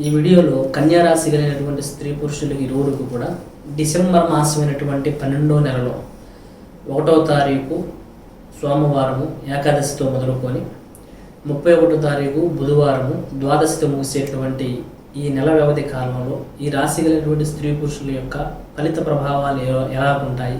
ఈ వీడియోలో కన్యా రాశి కలిగినటువంటి స్త్రీ పురుషులు ఇరువురికి కూడా డిసెంబర్ మాసమైనటువంటి పన్నెండో నెలలో ఒకటో తారీఖు సోమవారము ఏకాదశితో మొదలుకొని ముప్పై ఒకటో తారీఖు బుధవారము ద్వాదశితో ముగిసేటువంటి ఈ నెల వ్యవధి కాలంలో ఈ రాశి కలిగినటువంటి స్త్రీ పురుషుల యొక్క ఫలిత ప్రభావాలు ఎలా- ఎలా ఉంటాయి?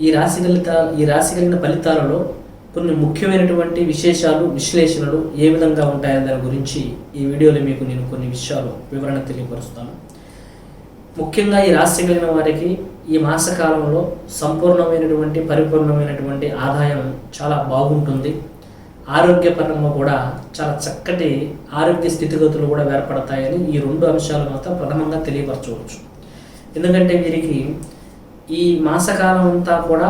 ఈ రాశి కలిత ఈ రాశి కలిగిన ఫలితాలలో కొన్ని ముఖ్యమైనటువంటి విశేషాలు విశ్లేషణలు ఏ విధంగా ఉంటాయో దాని గురించి ఈ వీడియోలో మీకు నేను కొన్ని విషయాలు వివరణ తెలియపరుస్తాను. ముఖ్యంగా ఈ రాశి కలిగిన వారికి ఈ మాసకాలంలో సంపూర్ణమైనటువంటి పరిపూర్ణమైనటువంటి ఆదాయం చాలా బాగుంటుంది. ఆరోగ్యపరంగా కూడా చాలా చక్కటి ఆరోగ్య స్థితిగతులు కూడా ఏర్పడతాయని ఈ రెండు అంశాలు మాత్రం ప్రథమంగా తెలియపరచవచ్చు. ఎందుకంటే వీరికి ఈ మాసకాలం అంతా కూడా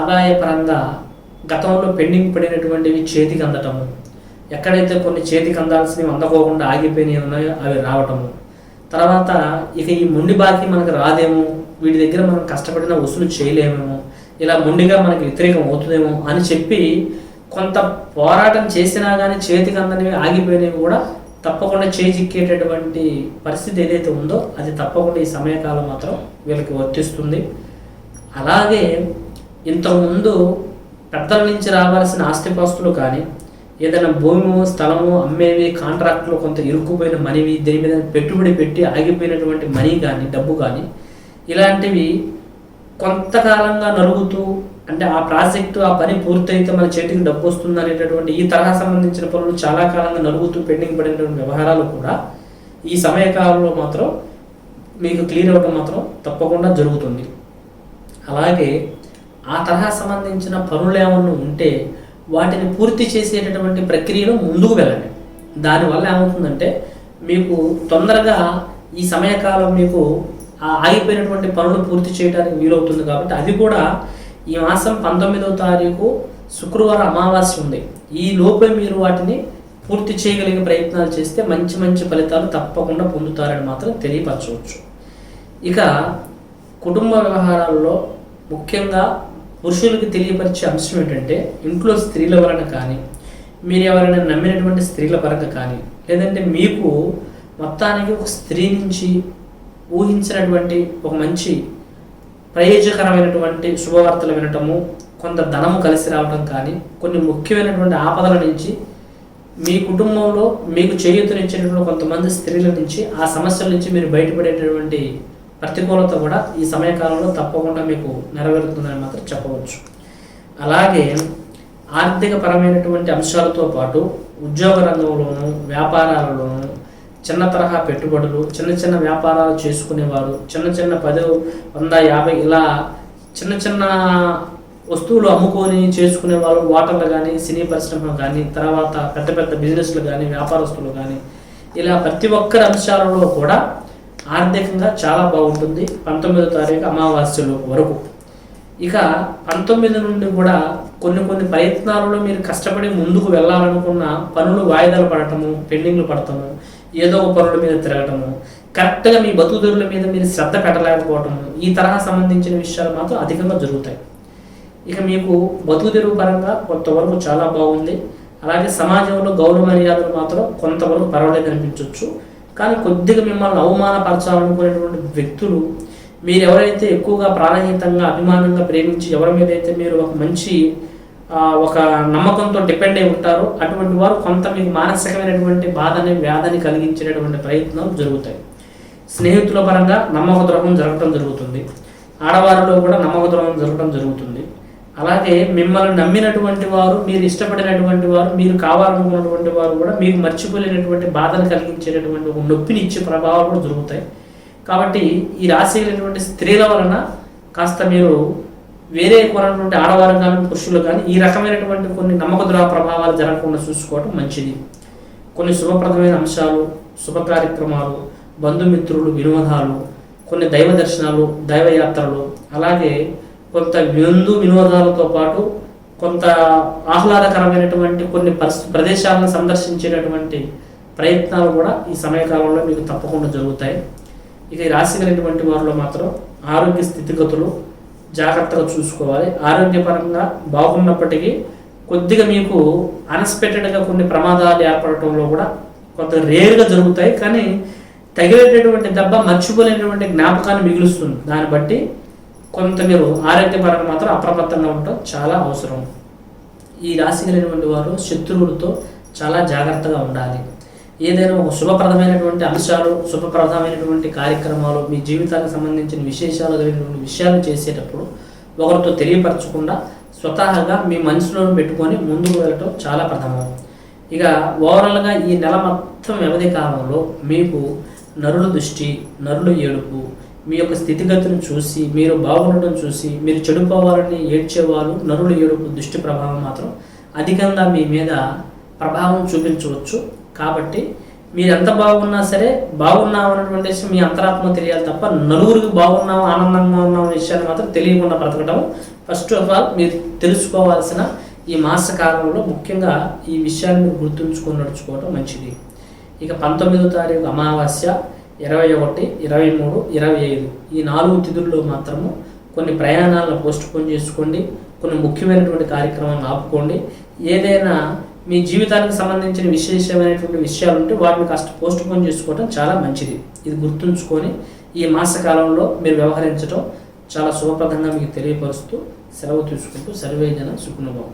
ఆదాయపరంగా గతంలో పెండింగ్ పడినటువంటివి చేతికి అందటము. ఎక్కడైతే కొన్ని చేతికి అందాల్సినవి అందకోకుండా ఆగిపోయినవి ఉన్నాయో అవి రావటము. తర్వాత ఇక ఈ మొండి బాకీ మనకు రాదేమో వీటి దగ్గర మనం కష్టపడిన వసూలు చేయలేమేమో ఇలా మొండిగా మనకి వ్యతిరేకం అవుతుందేమో అని చెప్పి కొంత పోరాటం చేసినా కానీ చేతికి అందనివి ఆగిపోయినవి కూడా తప్పకుండా చేజిక్కేటటువంటి పరిస్థితి ఏదైతే ఉందో అది తప్పకుండా ఈ సమయకాలం మాత్రం వీళ్ళకి వర్తిస్తుంది. అలాగే ఇంతకుముందు పెద్దల నుంచి రావాల్సిన ఆస్తిపాస్తులు కానీ ఏదైనా భూమి స్థలము అమ్మేవి కాంట్రాక్ట్లో కొంత ఇరుక్కుపోయిన మనీవి దేని మీద పెట్టుబడి పెట్టి ఆగిపోయినటువంటి మనీ కానీ డబ్బు కానీ ఇలాంటివి కొంతకాలంగా నలుగుతూ అంటే ఆ ప్రాజెక్టు ఆ పని పూర్తయితే మన చేతికి డబ్బు వస్తుంది అనేటటువంటి ఈ తరహా సంబంధించిన పనులు చాలా కాలంగా నలుగుతూ పెండింగ్ పడినటువంటి వ్యవహారాలు కూడా ఈ సమయకాలంలో మాత్రం మీకు క్లియర్ అవ్వడం మాత్రం తప్పకుండా జరుగుతుంది. అలాగే ఆ తరహా సంబంధించిన పనులు ఏమన్నా ఉంటే వాటిని పూర్తి చేసేటటువంటి ప్రక్రియలో ముందుకు వెళ్ళండి. దానివల్ల ఏమవుతుందంటే మీకు తొందరగా ఈ సమయకాలం మీకు ఆ ఆగిపోయినటువంటి పనులు పూర్తి చేయడానికి వీలవుతుంది కాబట్టి అది కూడా ఈ మాసం పంతొమ్మిదవ తారీఖు శుక్రవారం అమావాస్య ఉంది. ఈ లోపే మీరు వాటిని పూర్తి చేయగలిగే ప్రయత్నాలు చేస్తే మంచి మంచి ఫలితాలు తప్పకుండా పొందుతారని మాత్రం తెలియపరచవచ్చు. ఇక కుటుంబ వ్యవహారాల్లో ముఖ్యంగా పురుషులకి తెలియపరిచే అంశం ఏంటంటే ఇంట్లో స్త్రీల వలన కానీ మీరు ఎవరైనా నమ్మినటువంటి స్త్రీల పరంగా కానీ లేదంటే మీకు మొత్తానికి ఒక స్త్రీ నుంచి ఊహించినటువంటి ఒక మంచి ప్రయోజకరమైనటువంటి శుభవార్తలు వినటము కొంత ధనము కలిసి రావడం కానీ కొన్ని ముఖ్యమైనటువంటి ఆపదల నుంచి మీ కుటుంబంలో మీకు చేయూతనిచ్చినటువంటి కొంతమంది స్త్రీల నుంచి ఆ సమస్యల నుంచి మీరు బయటపడేటటువంటి ప్రతికూలత కూడా ఈ సమయకాలంలో తప్పకుండా మీకు నెరవేరుతుందని మాత్రం చెప్పవచ్చు. అలాగే ఆర్థిక పరమైనటువంటి అంశాలతో పాటు ఉద్యోగ రంగంలోనూ వ్యాపారాలలోనూ చిన్న తరహా పెట్టుబడులు చిన్న చిన్న వ్యాపారాలు చేసుకునేవారు చిన్న చిన్న పది వంద యాభై ఇలా చిన్న చిన్న వస్తువులు అమ్ముకొని చేసుకునే వాళ్ళు ఓటర్లు కానీ సినీ పరిశ్రమలు కానీ తర్వాత పెద్ద పెద్ద బిజినెస్లు కానీ వ్యాపారస్తులు కానీ ఇలా ప్రతి ఒక్కరి అంశాలలో కూడా ఆర్థికంగా చాలా బాగుంటుంది. పంతొమ్మిదో తారీఖు అమావాస్యలో వరకు. ఇక పంతొమ్మిది నుండి కూడా కొన్ని కొన్ని ప్రయత్నాలలో మీరు కష్టపడి ముందుకు వెళ్ళాలనుకున్న పనులు వాయిదాలు పడటము పెండింగ్లు పడటము ఏదో ఒక పనుల మీద తిరగటము కరెక్ట్గా మీ బతుకుదరుల మీద మీరు శ్రద్ధ పెట్టలేకపోవటము ఈ తరహా సంబంధించిన విషయాలు మాత్రం అధికంగా జరుగుతాయి. ఇక మీకు బతుకుదెరువు పరంగా కొంతవరకు చాలా బాగుంది. అలాగే సమాజంలో గౌరవ మర్యాదలు మాత్రం కొంతవరకు పర్వాలేదు అనిపించవచ్చు కానీ కొద్దిగా మిమ్మల్ని అవమానపరచాలనుకునేటువంటి వ్యక్తులు మీరు ఎవరైతే ఎక్కువగా ప్రాణహితంగా అభిమానంగా ప్రేమించి ఎవరి మీద అయితే మీరు ఒక మంచి ఒక నమ్మకంతో డిపెండ్ అయి ఉంటారో అటువంటి వారు కొంత మీకు మానసికమైనటువంటి బాధని వ్యాధిని కలిగించేటటువంటి ప్రయత్నాలు జరుగుతాయి. స్నేహితుల పరంగా నమ్మక ద్రోహం జరగటం జరుగుతుంది. ఆడవారిలో కూడా నమ్మక ద్రోహం జరగటం జరుగుతుంది. అలాగే మిమ్మల్ని నమ్మినటువంటి వారు మీరు ఇష్టపడినటువంటి వారు మీరు కావాలనుకున్నటువంటి వారు కూడా మీకు మర్చిపోలేనటువంటి బాధను కలిగించేటటువంటి ఒక నొప్పిని ఇచ్చే ప్రభావాలు కూడా దొరుకుతాయి. కాబట్టి ఈ రాశి అయినటువంటి స్త్రీల వలన కాస్త మీరు వేరే కొనటువంటి ఆడవారు కానీ పురుషులు కానీ ఈ రకమైనటువంటి కొన్ని నమ్మక ద్రోహ ప్రభావాలు జరగకుండా చూసుకోవడం మంచిది. కొన్ని శుభప్రదమైన అంశాలు శుభ కార్యక్రమాలు బంధుమిత్రులు వినోదాలు కొన్ని దైవ దర్శనాలు దైవయాత్రలు అలాగే కొంత విందు వినోదాలతో పాటు కొంత ఆహ్లాదకరమైనటువంటి కొన్ని ప్రదేశాలను సందర్శించేటటువంటి ప్రయత్నాలు కూడా ఈ సమయకాలంలో మీకు తప్పకుండా జరుగుతాయి. ఇక ఈ రాశి కలిగినటువంటి వారిలో మాత్రం ఆరోగ్య స్థితిగతులు జాగ్రత్తగా చూసుకోవాలి. ఆరోగ్యపరంగా బాగున్నప్పటికీ కొద్దిగా మీకు అన్ఎక్స్పెక్టెడ్గా కొన్ని ప్రమాదాలు ఏర్పడటంలో కూడా కొంత రేర్గా జరుగుతాయి. కానీ తగిలేటటువంటి దెబ్బ మర్చిపోలేనటువంటి జ్ఞాపకాన్ని మిగులుస్తుంది. దాన్ని బట్టి కొంత మీరు ఆరోగ్యపరంగా మాత్రం అప్రమత్తంగా ఉండటం చాలా అవసరం. ఈ రాశి కలిగినటువంటి వారు శత్రువులతో చాలా జాగ్రత్తగా ఉండాలి. ఏదైనా ఒక శుభప్రదమైనటువంటి అంశాలు శుభప్రదమైనటువంటి కార్యక్రమాలు మీ జీవితానికి సంబంధించిన విశేషాలు కలిగినటువంటి విషయాలు చేసేటప్పుడు ఒకరితో తెలియపరచకుండా స్వతహాగా మీ మనసులో పెట్టుకొని ముందుకు వెళ్ళటం చాలా ప్రథమం. ఇక ఓవరాల్గా ఈ నెల మొత్తం వ్యవధి కాలంలో మీకు నరుల దృష్టి నరుల ఏడుపు మీ యొక్క స్థితిగతులను చూసి మీరు బాగుండటం చూసి మీరు చెడిపోవాలని ఏడ్చేవారు నరుల ఏడుపు దృష్టి ప్రభావం మాత్రం అధికంగా మీ మీద ప్రభావం చూపించవచ్చు. కాబట్టి మీరు ఎంత బాగున్నా సరే బాగున్నాం అనేటువంటి విషయం మీ అంతరాత్మ తెలియాలి తప్ప నలుగురికి బాగున్నాం ఆనందంగా ఉన్నాం అనే విషయాన్ని మాత్రం తెలియకుండా బ్రతకడం ఫస్ట్ ఆఫ్ ఆల్ మీరు తెలుసుకోవాల్సిన ఈ మాస కాలంలో ముఖ్యంగా ఈ విషయాన్ని గుర్తుంచుకొని నడుచుకోవడం మంచిది. ఇక పంతొమ్మిదో తారీఖు అమావాస్య. ఇరవై ఒకటి ఇరవై మూడు ఇరవై ఐదు. ఈ నాలుగు తిథుల్లో మాత్రము కొన్ని ప్రయాణాలను పోస్ట్ పోన్ చేసుకోండి కొన్ని ముఖ్యమైనటువంటి కార్యక్రమాలను ఆపుకోండి. ఏదైనా మీ జీవితానికి సంబంధించిన విశేషమైనటువంటి విషయాలు ఉంటే వాటిని కాస్త పోస్ట్ పోన్ చేసుకోవడం చాలా మంచిది. ఇది గుర్తుంచుకొని ఈ మాసకాలంలో మీరు వ్యవహరించడం చాలా శుభప్రదంగా మీకు తెలియపరుస్తూ సెలవు తీసుకుంటూ సర్వేజన సుఖనుభవం.